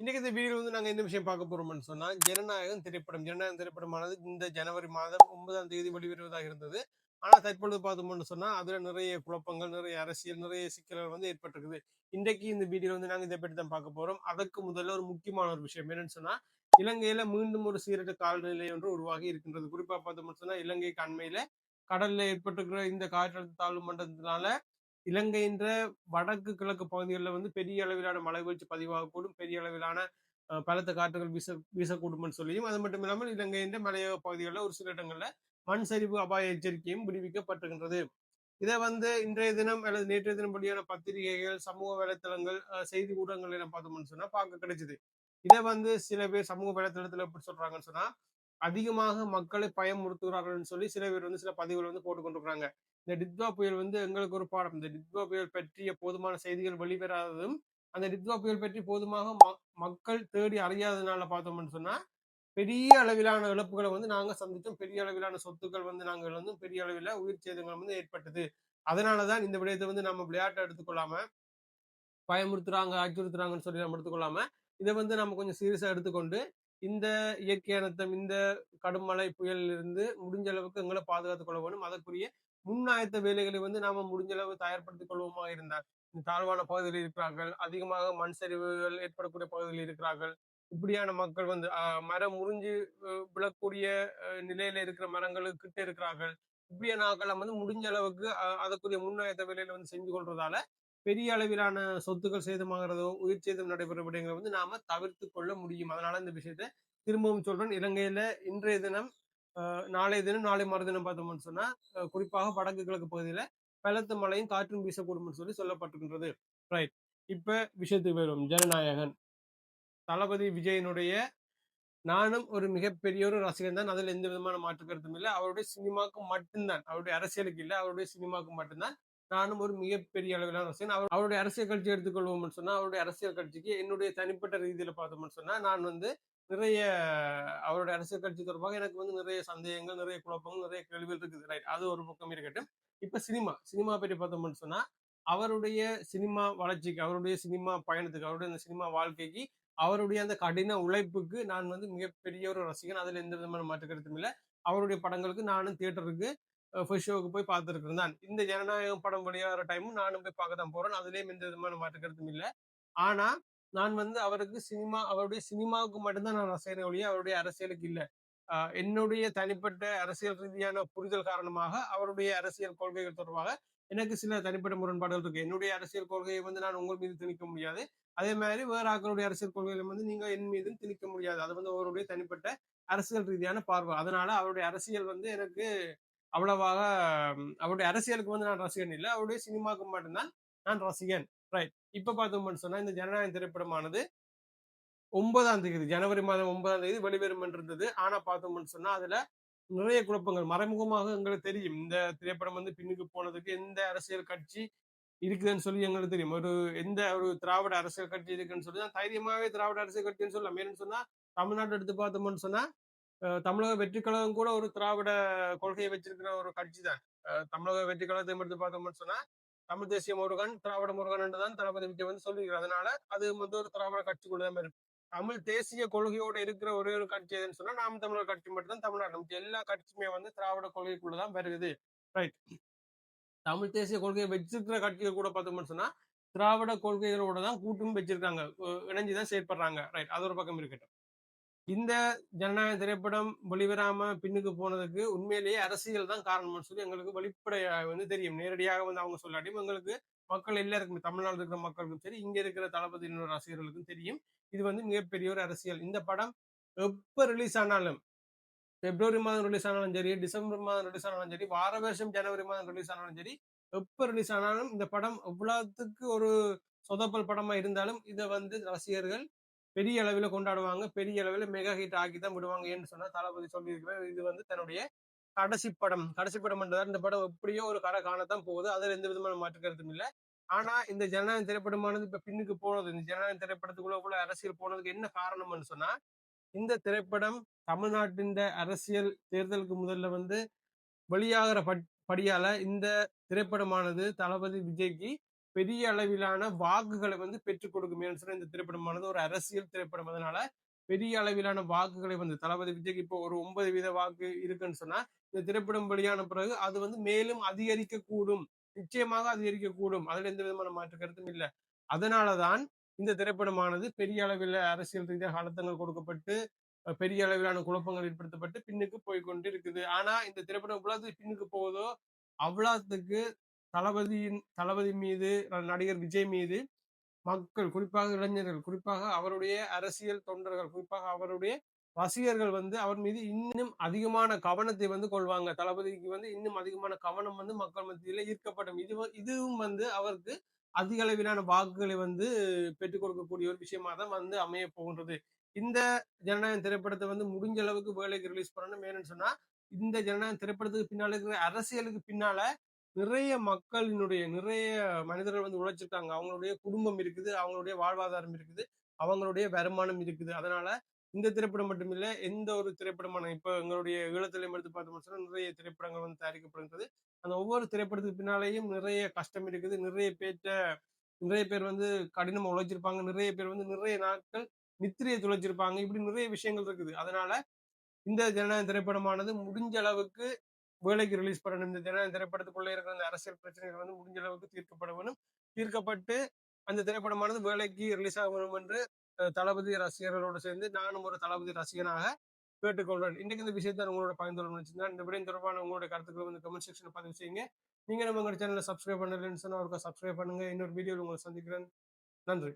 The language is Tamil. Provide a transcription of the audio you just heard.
இன்னைக்கு இந்த வீடியோ வந்து நாங்கள் என்ன விஷயம் பார்க்க போறோம்னு சொன்னால் ஜனநாயகம் திரைப்படம். ஜனநாயகம் திரைப்படமானது இந்த ஜனவரி மாதம் ஒன்பதாம் தேதி வெளிவருவதாக இருந்தது. ஆனால் தற்பொழுது பார்த்தோம்னு சொன்னால் அதில் நிறைய குழப்பங்கள் நிறைய அரசியல் நிறைய சிக்கல்கள் வந்து ஏற்பட்டிருக்குது. இன்றைக்கு இந்த வீடியோ வந்து நாங்கள் இதை பற்றி தான் பார்க்க போகிறோம் அதற்கு முதல்ல ஒரு முக்கியமான ஒரு விஷயம் என்னன்னு சொன்னால் இலங்கையில் மீண்டும் ஒரு சீரற்ற காலநிலை ஒன்று உருவாகி இருக்கின்றது. குறிப்பாக பார்த்தோம்னு சொன்னால் இலங்கைக்கு அண்மையில் கடலில் ஏற்பட்டிருக்கிற இந்த காற்றழுத்த தாழ்வு மண்டலத்தினால இலங்கைன்ற வடக்கு கிழக்கு பகுதிகளில் வந்து பெரிய அளவிலான மழை வீழ்ச்சி பதிவாகக்கூடும் பெரிய அளவிலான பலத்த காற்றுகள் வீச வீசக்கூடும்னு சொல்லியும் அது மட்டும் இல்லாமல் இலங்கையின் மலையோர பகுதிகளில் ஒரு சில இடங்களில் மண் சரிவு அபாய எச்சரிக்கையும் விடுவிக்கப்பட்டிருக்கின்றது. இதை வந்து இன்றைய தினம் அல்லது நேற்றைய தினம் படியான பத்திரிகைகள் சமூக வலைத்தளங்கள் அஹ், செய்தி ஊடகங்கள் என பார்த்தோம்னு சொன்னா பார்க்க கிடைச்சது. இதை வந்து சில பேர் சமூக வலைத்தளத்துல எப்படி சொல்றாங்கன்னு சொன்னா அதிகமாக மக்களை பயமுறுத்துகிறார்கள்னு சொல்லி சில பேர் வந்து சில பதிவுகள் வந்து போட்டுக்கொண்டிருக்கிறாங்க இந்த டித்வா புயல் வந்து எங்களுக்கு ஒரு பாடம். இந்த டித்வா புயல் பற்றிய போதுமான செய்திகள் வெளிவராததும் அந்த டித்வா புயல் பற்றி போதுமாக மக்கள் தேடி அறியாததுனால பார்த்தோம்னு சொன்னா பெரிய அளவிலான இழப்புகளை வந்து நாங்க சந்தித்தோம். பெரிய அளவிலான சொத்துக்கள் வந்து நாங்கள் வந்து பெரிய அளவில் உயிர் சேதங்கள் வந்து ஏற்பட்டது. அதனாலதான் இந்த விடயத்தை வந்து நம்ம விளையாட்டை எடுத்துக்கொள்ளாம பயமுறுத்துறாங்க அச்சுறுத்துறாங்கன்னு சொல்லி நம்ம எடுத்துக்கொள்ளாம இதை வந்து நம்ம கொஞ்சம் சீரியஸா எடுத்துக்கொண்டு இந்த இயற்கை அனர்த்தம் இந்த கடும் மழை புயலில் இருந்து முடிஞ்ச அளவுக்கு எங்களை பாதுகாத்துக் கொள்ள வேண்டும். அதற்குரிய முன்னாயத்த வேலைகளை வந்து நாம முடிஞ்ச அளவு தயார்படுத்திக் கொள்வோமா இருந்தால். தாழ்வான பகுதியில் இருக்கிறார்கள் அதிகமாக மண் சரிவுகள் ஏற்படக்கூடிய பகுதிகளில் இருக்கிறார்கள். இப்படியான மக்கள் வந்து ஆஹ், மரம் முறிஞ்சு விழக்கூடிய அஹ், நிலையில இருக்கிற மரங்களுக்கு கிட்ட இருக்கிறார்கள். இப்படியான ஆக்களை வந்து முடிஞ்ச அளவுக்கு அதற்குரிய முன்னாயத்த வேலையில வந்து செஞ்சு கொள்றதால பெரிய அளவிலான சொத்துக்கள் சேதமாகிறதோ உயிர் சேதம் நடைபெறும் விடயங்களை வந்து நாம தவிர்த்து கொள்ள முடியும். அதனால இந்த விஷயத்தை திரும்பவும் சொல்றேன். இலங்கையில இன்றைய தினம் நாளைய தினம் நாளை மறுதினம் பார்த்தோம்னு சொன்னா குறிப்பாக வடக்கு கிழக்கு பகுதியில பலத்த மழையும் காற்றும் வீசக்கூடும்னு சொல்லி சொல்லப்பட்டிருக்கின்றது. ரைட் இப்ப விஷயத்துக்கு வரும் ஜனநாயகன். தளபதி விஜயனுடைய நானும் ஒரு மிகப்பெரிய ஒரு ரசிகன் தான். அதில் எந்த விதமான மாற்று கருத்தும் இல்லை. அவருடைய சினிமாவுக்கு மட்டும்தான். அவருடைய அரசியலுக்கு இல்லை. அவருடைய சினிமாவுக்கு மட்டும்தான். நானும் ஒரு மிகப்பெரிய அளவிலான ரசிகன் அவர் அவருடைய அரசியல் கட்சி எடுத்துக்கொள்வோம்னு சொன்னா அவருடைய அரசியல் கட்சிக்கு என்னுடைய தனிப்பட்ட ரீதியில பார்த்தோம்னு சொன்னா நான் வந்து நிறைய அவருடைய அரசியல் கட்சி தொடர்பாக எனக்கு வந்து நிறைய சந்தேகங்கள் நிறைய குழப்பங்கள் நிறைய கேள்விகள் இருக்குது. ரைட் அது ஒரு பக்கம் இருக்கட்டும். இப்ப சினிமா சினிமா பற்றி பார்த்தோம்னு சொன்னா அவருடைய சினிமா வளர்ச்சிக்கு அவருடைய சினிமா பயணத்துக்கு அவருடைய அந்த சினிமா வாழ்க்கைக்கு அவருடைய அந்த கடின உழைப்புக்கு நான் வந்து மிகப்பெரிய ஒரு ரசிகன். அதுல எந்த விதமான மாற்று கருத்தும் இல்லை. அவருடைய படங்களுக்கு நானும் தியேட்டருக்கு ஃபர்ஸ்ட் ஷோவுக்கு போய் பார்த்துருக்குறேன் தான். இந்த ஜனநாயகம் படம் வெளியாகிற டைமும் நானும் போய் பார்க்க தான் போறேன். அதுலேயும் எந்த விதமான மாற்றுக்கிறதும் இல்லை. ஆனால் நான் வந்து அவருக்கு சினிமா அவருடைய சினிமாவுக்கு மட்டும்தான் நான் ரசிகனை ஒழிய அவருடைய அரசியலுக்கு இல்லை. என்னுடைய தனிப்பட்ட அரசியல் ரீதியான புரிதல் காரணமாக அவருடைய அரசியல் கொள்கைகள் தொடர்பாக எனக்கு சில தனிப்பட்ட முரண்பாடுகள் இருக்கு. என்னுடைய அரசியல் கொள்கையை வந்து நான் உங்கள் மீது திணிக்க முடியாது. அதே மாதிரி வேற ஆக்களுடைய அரசியல் கொள்கைகளை வந்து நீங்க என் மீதும் திணிக்க முடியாது. அது வந்து அவருடைய தனிப்பட்ட அரசியல் ரீதியான பார்வை. அதனால அவருடைய அரசியல் வந்து எனக்கு அவ்வளவாக அவருடைய அரசியலுக்கு வந்து நான் ரசிகன் இல்லை. அவருடைய சினிமாவுக்கு மட்டும்தான் நான் ரசிகன். ரைட் இப்ப பார்த்தோம்னு சொன்னா இந்த ஜனநாயக திரைப்படமானது ஒன்பதாம் தேதி ஜனவரி மாதம் ஒன்பதாம் தேதி வெளிவரும் இருந்தது ஆனா பார்த்தோம்னு சொன்னா அதுல நிறைய குழப்பங்கள். மறைமுகமாக எங்களுக்கு தெரியும். இந்த திரைப்படம் வந்து பின்னுக்கு போனதுக்கு எந்த அரசியல் கட்சி இருக்குதுன்னு சொல்லி எங்களுக்கு தெரியும். ஒரு எந்த ஒரு திராவிட அரசியல் கட்சி இருக்குன்னு சொல்லி தான் தைரியமாவே திராவிட அரசியல் கட்சின்னு சொல்லலாம். ஏன்னு சொன்னா தமிழ்நாட்டை எடுத்து பார்த்தோம்னு சொன்னா தமிழக வெற்றி கழகம் கூட ஒரு திராவிட கொள்கையை வச்சிருக்கிற ஒரு கட்சி தான். தமிழக வெற்றி கழகத்தை எடுத்து பார்த்தோம்னு சொன்னா தமிழ் தேசிய முருகன் திராவிட முருகன் என்று தான் தளபதி விஜய் வந்து சொல்லியிருக்கிறார். அதனால அது வந்து ஒரு திராவிட கட்சிக்குள்ள தான் இருக்கு. தமிழ் தேசிய கொள்கையோட இருக்கிற ஒரே ஒரு கட்சி எதுன்னு சொன்னா நாம் தமிழர் கட்சி மட்டும்தான் தமிழ்நாடு. நமக்கு எல்லா கட்சியுமே வந்து திராவிட கொள்கைக்குள்ளதான் வருது ரைட் தமிழ் தேசிய கொள்கையை வச்சிருக்கிற கட்சிகள் கூட பார்த்தோம்னு சொன்னா திராவிட கொள்கைகளோட தான் கூட்டும் வச்சிருக்காங்க. இணைஞ்சுதான் செயற்படுறாங்க. ரைட் அது ஒரு பக்கம் இருக்கட்டும். இந்த ஜனநாயக திரைப்படம் வெளிவராம பின்னுக்கு போனதுக்கு உண்மையிலேயே அரசியல் தான் காரணம்னு சொல்லி எங்களுக்கு வெளிப்படையாக வந்து தெரியும். நேரடியாக வந்து அவங்க சொல்லாட்டியும் எங்களுக்கு மக்கள் எல்லாருக்குமே தமிழ்நாடு இருக்கிற மக்களுக்கும் சரி இங்க இருக்கிற தளபதியினோட ரசிகர்களுக்கும் தெரியும். இது வந்து மிகப்பெரிய ஒரு அரசியல். இந்த படம் எப்ப ரிலீஸ் ஆனாலும் பிப்ரவரி மாதம் ரிலீஸ் ஆனாலும் சரி டிசம்பர் மாதம் ரிலீஸ் ஆனாலும் சரி வார வருஷம் ஜனவரி மாதம் ரிலீஸ் ஆனாலும் சரி எப்ப ரிலீஸ் ஆனாலும் இந்த படம் எவ்வளவுக்கு ஒரு சொதப்பல் படமா இருந்தாலும் இதை வந்து ரசிகர்கள் பெரிய அளவில் கொண்டாடுவாங்க. பெரிய அளவில் மெகா ஹிட் ஆக்கி தான் விடுவாங்க ஏன்னு சொன்னா தளபதி சொல்லியிருக்கிறார். இது வந்து தன்னுடைய கடைசி படம். கடைசி படம் என்றால் இந்த படம் எப்படியோ ஒரு கடை காணத்தான் போகுது. அதுல எந்த விதமான மாற்று கருத்தும் இல்லை. ஆனா இந்த ஜனநாயக திரைப்படமானது இப்ப பின்னுக்கு போனது. இந்த ஜனநாயக திரைப்படத்துக்குள்ள உள்ள அரசியல் போனதுக்கு என்ன காரணம்னு சொன்னா இந்த திரைப்படம் தமிழ்நாட்டின் அரசியல் தேர்தலுக்கு முதல்ல வந்து வெளியாகிற பட்- படியால இந்த திரைப்படமானது தளபதி விஜய்க்கு பெரிய அளவிலான வாக்குகளை வந்து பெற்றுக் கொடுக்கும். சொன்னா இந்த திரைப்படமானது ஒரு அரசியல் திரைப்படம். அதனால பெரிய அளவிலான வாக்குகளை வந்து தளபதி விஜய்க்கு இப்போ ஒரு ஒன்பது வீத வாக்கு இருக்குன்னு சொன்னா இந்த திரைப்படம் வெளியான பிறகு அது வந்து மேலும் அதிகரிக்க கூடும் நிச்சயமாக அதிகரிக்க கூடும் அதுல எந்த விதமான மாற்று கருத்தும் இல்லை. அதனாலதான் இந்த திரைப்படமானது பெரிய அளவில் அரசியல் ரீதியாக அழுத்தங்கள் கொடுக்கப்பட்டு பெரிய அளவிலான குழப்பங்கள் ஏற்படுத்தப்பட்டு பின்னுக்கு போய் கொண்டு இருக்குது ஆனா இந்த திரைப்படம் எவ்வளவு பின்னுக்கு போகுதோ அவ்வளோத்துக்கு தளபதியின் தளபதி மீது நடிகர் விஜய் மீது மக்கள் குறிப்பாக இளைஞர்கள் குறிப்பாக அவருடைய அரசியல் தொண்டர்கள் குறிப்பாக அவருடைய ரசிகர்கள் வந்து அவர் மீது இன்னும் அதிகமான கவனத்தை வந்து கொள்வாங்க. தளபதிக்கு வந்து இன்னும் அதிகமான கவனம் வந்து மக்கள் மத்தியில ஈர்க்கப்படும். இது இதுவும் வந்து அவருக்கு அதிக அளவிலான வாக்குகளை வந்து பெற்றுக் கொடுக்கக்கூடிய ஒரு விஷயமா தான் வந்து அமைய போகின்றது. இந்த ஜனநாயக திரைப்படத்தை வந்து முடிஞ்ச அளவுக்கு வேலைக்கு ரிலீஸ் பண்ணணும். வேணும்னு சொன்னா இந்த ஜனநாயக திரைப்படத்துக்கு பின்னால இருக்கிற அரசியலுக்கு பின்னால நிறைய மக்களினுடைய நிறைய மனிதர்கள் வந்து உழைச்சிருக்காங்க. அவங்களுடைய குடும்பம் இருக்குது அவங்களுடைய வாழ்வாதாரம் இருக்குது அவங்களுடைய வருமானம் இருக்குது. அதனால இந்த திரைப்படம் மட்டுமில்ல எந்த ஒரு திரைப்படமான இப்ப எங்களுடைய ஈழத்திலையும் எடுத்து பார்த்தோம்னு நிறைய திரைப்படங்கள் வந்து தயாரிக்கப்படுகிறது. அந்த ஒவ்வொரு திரைப்படத்துக்கு பின்னாலேயும் நிறைய கஷ்டம் இருக்குது. நிறைய பேர்ட்ட நிறைய பேர் வந்து கடினமா உழைச்சிருப்பாங்க. நிறைய பேர் வந்து நிறைய நாட்கள் நித்திரையை துளைச்சிருப்பாங்க. இப்படி நிறைய விஷயங்கள் இருக்குது. அதனால இந்த ஜனநாயக திரைப்படமானது முடிஞ்ச அளவுக்கு வேலைக்கு ரிலீஸ் பண்ணணும். இந்த ஜனநாயக திரைப்படத்துக்குள்ளே இருக்கிற அந்த அரசியல் பிரச்சனைகள் வந்து முடிஞ்ச அளவுக்கு தீர்க்கப்பட வேணும். தீர்க்கப்பட்டு அந்த திரைப்படமானது வேலைக்கு ரிலீஸ் ஆக வேணும் என்று தளபதி ரசிகர்களோடு சேர்ந்து நானும் ஒரு தளபதி ரசிகனாக கேட்டுக்கொள்றேன் இன்றைக்கு இந்த விஷயத்தை உங்களோட பகிர்ந்து வச்சுருந்தேன் நினைச்சிருந்தேன். இந்த விடயம் தொடர்பான உங்களுடைய கருத்துக்களை வந்து கமெண்ட் செக்ஷன் பதிவு செய்யுங்க. நீங்க நம்ம எங்க சேனலை சப்ஸ்கிரைப் பண்ணலன்னு சொன்னா அவருக்கு சப்ஸ்கிரைப் பண்ணுங்க. இன்னொரு வீடியோவில் உங்களை சந்திக்கிறேன். நன்றி.